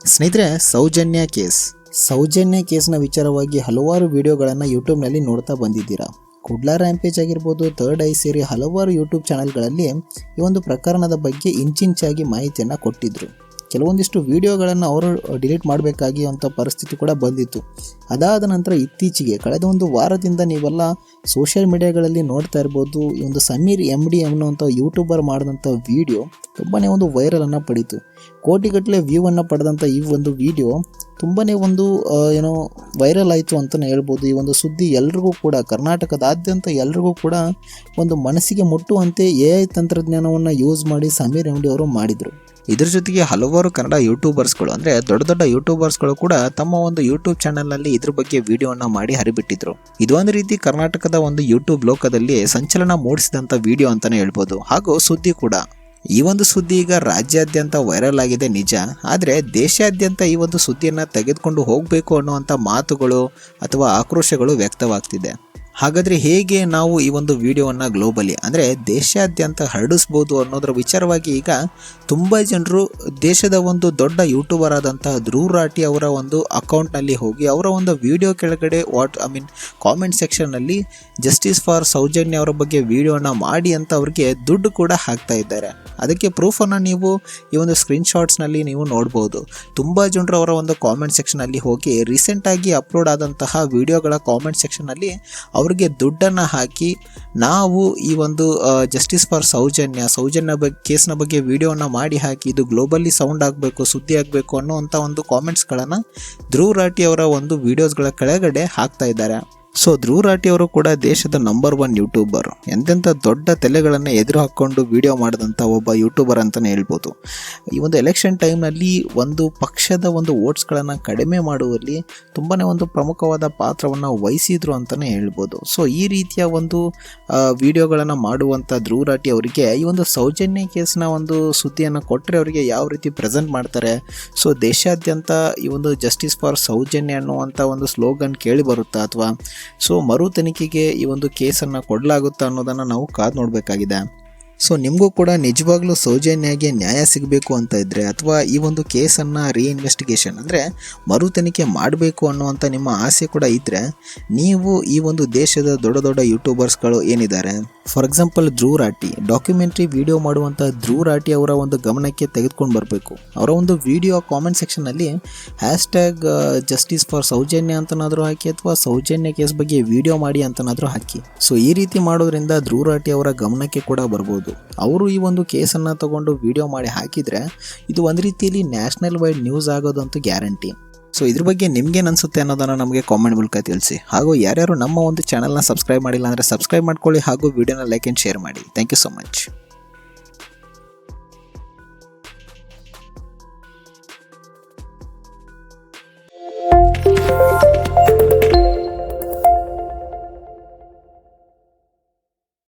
ಸ್ನೇಹಿತರೆ, ಸೌಜನ್ಯ ಕೇಸ್. ಸೌಜನ್ಯ ಕೇಸ್ನ ವಿಚಾರವಾಗಿ ಹಲವಾರು ವಿಡಿಯೋಗಳನ್ನು ಯೂಟ್ಯೂಬ್ನಲ್ಲಿ ನೋಡ್ತಾ ಬಂದಿದ್ದೀರಾ? ಕುಡ್ಲಾ ರ್ಯಾಂಪೇಜ್ ಆಗಿರ್ಬೋದು, ಥರ್ಡ್ ಐ ಸೇರಿ ಹಲವಾರು ಯೂಟ್ಯೂಬ್ ಚಾನಲ್ಗಳಲ್ಲಿ ಈ ಒಂದು ಪ್ರಕರಣದ ಬಗ್ಗೆ ಇಂಚಿಂಚಾಗಿ ಮಾಹಿತಿಯನ್ನು ಕೊಟ್ಟಿದ್ದರು ಕೆಲವೊಂದಿಷ್ಟು ವಿಡಿಯೋಗಳನ್ನು ಅವರು ಡಿಲೀಟ್ ಮಾಡಬೇಕಾಗಿ ಅಂತ ಪರಿಸ್ಥಿತಿ ಕೂಡ ಬಂದಿತ್ತು. ಅದಾದ ನಂತರ ಇತ್ತೀಚೆಗೆ, ಕಳೆದ ಒಂದು ವಾರದಿಂದ ನೀವೆಲ್ಲ ಸೋಷಿಯಲ್ ಮೀಡಿಯಾಗಳಲ್ಲಿ ನೋಡ್ತಾ ಇರ್ಬೋದು, ಈ ಒಂದು ಸಮೀರ್ ಎಂ ಡಿ ಅನ್ನುವಂಥ ಯೂಟ್ಯೂಬರ್ ಮಾಡಿದಂಥ ವಿಡಿಯೋ ತುಂಬಾ ಒಂದು ವೈರಲನ್ನು ಪಡೀತು. ಕೋಟಿಗಟ್ಟಲೆ ವ್ಯೂವನ್ನು ಪಡೆದಂಥ ಈ ಒಂದು ವಿಡಿಯೋ ತುಂಬಾ ಒಂದು ಏನೋ ವೈರಲ್ ಆಯಿತು ಅಂತಲೇ ಹೇಳ್ಬೋದು. ಈ ಒಂದು ಸುದ್ದಿ ಎಲ್ರಿಗೂ ಕೂಡ, ಕರ್ನಾಟಕದಾದ್ಯಂತ ಎಲ್ರಿಗೂ ಕೂಡ ಒಂದು ಮನಸ್ಸಿಗೆ ಮುಟ್ಟುವಂತೆ ಎ ಐ ತಂತ್ರಜ್ಞಾನವನ್ನು ಯೂಸ್ ಮಾಡಿ ಸಮೀರ್ ಅಂಗಡಿ ಅವರು ಮಾಡಿದರು. ಇದ್ರ ಜೊತೆಗೆ ಹಲವಾರು ಕನ್ನಡ ಯೂಟ್ಯೂಬರ್ಸ್ಗಳು ಅಂದರೆ ದೊಡ್ಡ ದೊಡ್ಡ ಯೂಟ್ಯೂಬರ್ಸ್ಗಳು ಕೂಡ ತಮ್ಮ ಒಂದು ಯೂಟ್ಯೂಬ್ ಚಾನಲ್ನಲ್ಲಿ ಇದ್ರ ಬಗ್ಗೆ ವಿಡಿಯೋವನ್ನು ಮಾಡಿ ಹರಿಬಿಟ್ಟಿದ್ರು. ಇದೊಂದು ರೀತಿ ಕರ್ನಾಟಕದ ಒಂದು ಯೂಟ್ಯೂಬ್ ಲೋಕದಲ್ಲಿ ಸಂಚಲನ ಮೂಡಿಸಿದಂಥ ವಿಡಿಯೋ ಅಂತಲೇ ಹೇಳ್ಬೋದು. ಹಾಗೂ ಸುದ್ದಿ ಕೂಡ. ಈ ಒಂದು ಸುದ್ದಿ ಈಗ ರಾಜ್ಯಾದ್ಯಂತ ವೈರಲ್ ಆಗಿದೆ ನಿಜ. ಆದರೆ ದೇಶಾದ್ಯಂತ ಈ ಒಂದು ಸುದ್ದಿಯನ್ನು ತೆಗೆದುಕೊಂಡು ಹೋಗಬೇಕು ಅನ್ನುವಂಥ ಮಾತುಗಳು ಅಥವಾ ಆಕ್ರೋಶಗಳು ವ್ಯಕ್ತವಾಗ್ತಿದೆ. ಹಾಗಾದರೆ ಹೇಗೆ ನಾವು ಈ ಒಂದು ವಿಡಿಯೋವನ್ನು ಗ್ಲೋಬಲಿ ಅಂದರೆ ದೇಶಾದ್ಯಂತ ಹರಡಿಸ್ಬೋದು ಅನ್ನೋದರ ವಿಚಾರವಾಗಿ ಈಗ ತುಂಬ ಜನರು ದೇಶದ ಒಂದು ದೊಡ್ಡ ಯೂಟ್ಯೂಬರ್ ಆದಂತಹ ಧ್ರುವ್ ರಾಟಿ ಅವರ ಒಂದು ಅಕೌಂಟ್ನಲ್ಲಿ ಹೋಗಿ ಅವರ ಒಂದು ವಿಡಿಯೋ ಕೆಳಗಡೆ ವಾಟ್ ಐ ಮೀನ್ ಕಾಮೆಂಟ್ ಸೆಕ್ಷನ್ನಲ್ಲಿ ಜಸ್ಟಿಸ್ ಫಾರ್ ಸೌಜನ್ಯ ಅವರ ಬಗ್ಗೆ ವಿಡಿಯೋನ ಮಾಡಿ ಅಂತ ಅವ್ರಿಗೆ ದುಡ್ಡು ಕೂಡ ಹಾಕ್ತಾ ಇದ್ದಾರೆ. ಅದಕ್ಕೆ ಪ್ರೂಫನ್ನು ನೀವು ಈ ಒಂದು ಸ್ಕ್ರೀನ್ಶಾಟ್ಸ್ನಲ್ಲಿ ನೀವು ನೋಡ್ಬೋದು. ತುಂಬ ಜನರು ಅವರ ಒಂದು ಕಾಮೆಂಟ್ ಸೆಕ್ಷನಲ್ಲಿ ಹೋಗಿ ರೀಸೆಂಟಾಗಿ ಅಪ್ಲೋಡ್ ಆದಂತಹ ವಿಡಿಯೋಗಳ ಕಾಮೆಂಟ್ ಸೆಕ್ಷನಲ್ಲಿ ಅವರಿಗೆ ದುಡ್ಡನ್ನು ಹಾಕಿ ನಾವು ಈ ಒಂದು ಜಸ್ಟಿಸ್ ಫಾರ್ ಸೌಜನ್ಯ ಸೌಜನ್ಯ ಬಗ್ಗೆ ಕೇಸ್ನ ಬಗ್ಗೆ ವಿಡಿಯೋನ ಮಾಡಿ ಹಾಕಿ ಇದು ಗ್ಲೋಬಲಿ ಸೌಂಡ್ ಆಗಬೇಕು, ಸುದ್ದಿ ಆಗಬೇಕು ಅನ್ನುವಂಥ ಒಂದು ಕಾಮೆಂಟ್ಸ್ಗಳನ್ನು ಧ್ರುವ್ ರಾಠಿ ಅವರ ಒಂದು ವಿಡಿಯೋಸ್ಗಳ ಕೆಳಗಡೆ ಹಾಕ್ತಾ ಇದ್ದಾರೆ. ಸೊ ಧ್ರುವ ರಾಠಿ ಅವರು ಕೂಡ ದೇಶದ ನಂಬರ್ ಒನ್ ಯೂಟ್ಯೂಬರ್ ಎಂತೆಂಥ ದೊಡ್ಡ ತಲೆಗಳನ್ನು ಎದುರು ಹಾಕ್ಕೊಂಡು ವಿಡಿಯೋ ಮಾಡಿದಂಥ ಒಬ್ಬ ಯೂಟ್ಯೂಬರ್ ಅಂತಲೇ ಹೇಳ್ಬೋದು. ಈ ಒಂದು ಎಲೆಕ್ಷನ್ ಟೈಮ್ನಲ್ಲಿ ಒಂದು ಪಕ್ಷದ ಒಂದು ಓಟ್ಸ್ಗಳನ್ನು ಕಡಿಮೆ ಮಾಡುವಲ್ಲಿ ತುಂಬಾ ಒಂದು ಪ್ರಮುಖವಾದ ಪಾತ್ರವನ್ನು ವಹಿಸಿದ್ರು ಅಂತಲೇ ಹೇಳ್ಬೋದು. ಸೊ ಈ ರೀತಿಯ ಒಂದು ವಿಡಿಯೋಗಳನ್ನು ಮಾಡುವಂಥ ಧ್ರುವ ರಾಠಿ ಅವರಿಗೆ ಈ ಒಂದು ಸೌಜನ್ಯ ಕೇಸ್ನ ಒಂದು ಸುದ್ದಿಯನ್ನು ಕೊಟ್ಟರೆ ಅವರಿಗೆ ಯಾವ ರೀತಿ ಪ್ರೆಸೆಂಟ್ ಮಾಡ್ತಾರೆ? ಸೊ ದೇಶಾದ್ಯಂತ ಈ ಒಂದು ಜಸ್ಟಿಸ್ ಫಾರ್ ಸೌಜನ್ಯ ಅನ್ನುವಂಥ ಒಂದು ಸ್ಲೋಗನ್ ಕೇಳಿ ಬರುತ್ತಾ ಅಥವಾ ಸೊ ಮರು ತನಿಖೆಗೆ ಈ ಒಂದು ಕೇಸನ್ನು ಕೊಡಲಾಗುತ್ತಾ ಅನ್ನೋದನ್ನು ನಾವು ಕಾದು ನೋಡಬೇಕಾಗಿದೆ. ಸೊ ನಿಮಗೂ ಕೂಡ ನಿಜವಾಗ್ಲೂ ಸೌಜನ್ಯಾಗೆ ನ್ಯಾಯ ಸಿಗಬೇಕು ಅಂತ ಇದ್ದರೆ ಅಥವಾ ಈ ಒಂದು ಕೇಸನ್ನು ರೀಇನ್ವೆಸ್ಟಿಗೇಷನ್ ಅಂದರೆ ಮರು ತನಿಖೆ ಮಾಡಬೇಕು ಅನ್ನುವಂಥ ನಿಮ್ಮ ಆಸೆ ಕೂಡ ಇದ್ದರೆ ನೀವು ಈ ಒಂದು ದೇಶದ ದೊಡ್ಡ ದೊಡ್ಡ ಯೂಟ್ಯೂಬರ್ಸ್ಗಳು ಏನಿದ್ದಾರೆ? ಫಾರ್ ಎಕ್ಸಾಂಪಲ್ ಧ್ರುವ ರಾಟಿ ಡಾಕ್ಯುಮೆಂಟ್ರಿ ವಿಡಿಯೋ ಮಾಡುವಂಥ ಧ್ರುವ ರಾಟಿ ಅವರ ಒಂದು ಗಮನಕ್ಕೆ ತೆಗೆದುಕೊಂಡು ಬರಬೇಕು. ಅವರ ಒಂದು ವಿಡಿಯೋ ಕಾಮೆಂಟ್ ಸೆಕ್ಷನಲ್ಲಿ hashtag justice for Soujanya ಅಂತನಾದರೂ ಹಾಕಿ ಅಥವಾ ಸೌಜನ್ಯ ಕೇಸ್ ಬಗ್ಗೆ ವಿಡಿಯೋ ಮಾಡಿ ಅಂತನಾದರೂ ಹಾಕಿ. ಸೊ ಈ ರೀತಿ ಮಾಡೋದ್ರಿಂದ ಧ್ರುವ ರಾಟಿ ಅವರ ಗಮನಕ್ಕೆ ಕೂಡ ಬರ್ಬೋದು. ಅವರು ಈ ಒಂದು ಕೇಸನ್ನು ತಗೊಂಡು ವಿಡಿಯೋ ಮಾಡಿ ಹಾಕಿದರೆ ಇದು ಒಂದು ರೀತಿಯಲ್ಲಿ ನ್ಯಾಷನಲ್ ವೈಡ್ ನ್ಯೂಸ್ ಆಗೋದಂತೂ ಗ್ಯಾರಂಟಿ ಸೊ ಇದ್ರ ಬಗ್ಗೆ ನಿಮ್ಗೇನು ಅನಿಸುತ್ತೆ ಅನ್ನೋದನ್ನು ನಮಗೆ ಕಾಮೆಂಟ್ ಮೂಲಕ ತಿಳಿಸಿ. ಹಾಗೂ ಯಾರ್ಯಾರು ನಮ್ಮ ಒಂದು ಚಾನಲ್ನ ಸಬ್ಸ್ಕ್ರೈಬ್ ಮಾಡಿಲ್ಲ ಅಂದರೆ ಸಬ್ಸ್ಕ್ರೈಬ್ ಮಾಡ್ಕೊಳ್ಳಿ ಹಾಗೂ ವಿಡಿಯೋನ ಲೈಕ್ ಆ್ಯಂಡ್ ಶೇರ್ ಮಾಡಿ. Thank you so much